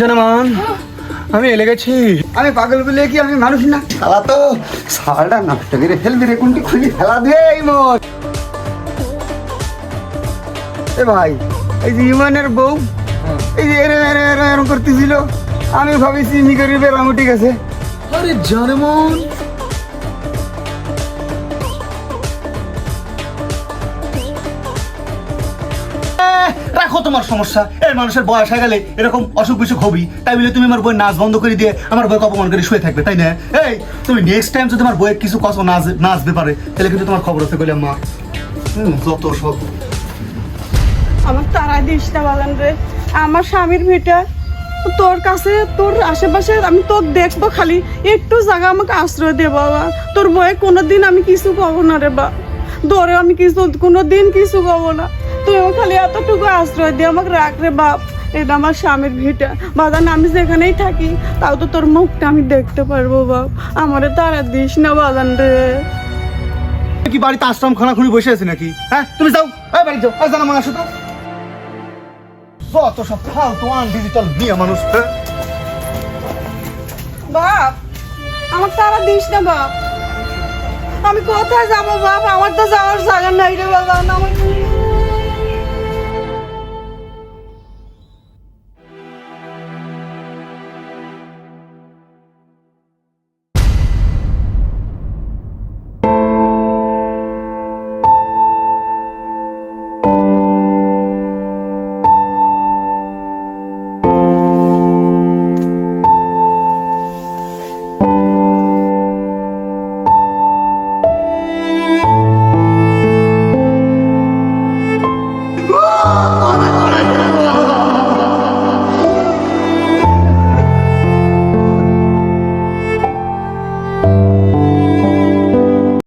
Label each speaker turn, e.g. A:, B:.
A: জনমান আমি এলে গেছি।
B: আমি পাগল বলে কি আমি মানুষ না? শালা তো শালাটা নষ্ট করে ফেলবি রে কোনটি খুলি ফেলা দিয়ে এই মত এ ভাই এই যে ইমানের বউ এই যে এরম এরম এরম এরম করতেছিল। আমি ভাবিছি মি করি বেরামো ঠিক আছে
A: আরে জনমন রাখো তোমার সমস্যা। এই মানুষের বয়স হয়ে গেলে এরকম অসুখ বিসুখ হবি তাই বলে তুমি আমার বই নাচ বন্ধ করে দিয়ে আমার বইকে অপমান করে শুয়ে থাকবে, তাই না? এই, তুমি নেক্সট টাইম যদি তোমার বইয়ের কিছু কষ্ট নাচ নাচতে পারে, তাহলে কিন্তু তোমার খবর আছে বলে মা। যত সব।
C: আমার তারা দিস না বাগান আমার স্বামীর ভিটা তোর কাছে, তোর আশেপাশে, আমি তোর দেখব খালি। একটু জায়গা আমাকে আশ্রয় দে বাবা। তোর বয়ে কোনোদিন আমি কিছু পাবো না রে বা। ধরে আমি কিছু কোনোদিন কিছু পাবো না। তুই খালি এতটুকু আশ্রয় দিয়ে আমাকে রাখ রে বাপ। এটা আমার স্বামীর ভিটা। বাদান আমি যেখানেই থাকি। তাও তো তোর মুখটা আমি দেখতে পারব বাপ। আমারে তারা দিস না বাগান রে।
A: কি বাড়িতে আশ্রম খানা খুঁড়ি বসে আছে নাকি? হ্যাঁ? তুমি যাও। এই বাড়ি যাও। এই জানা মনে আসো তো। যত সব ফালতু আন ডিজিটাল বিয়ে মানুষ হ্যাঁ?
C: বাপ আমার তারা দিস না বাপ। আমি কোথায় যাব বাপ? আমার তো যাওয়ার জায়গা নাই রে বাবা আমার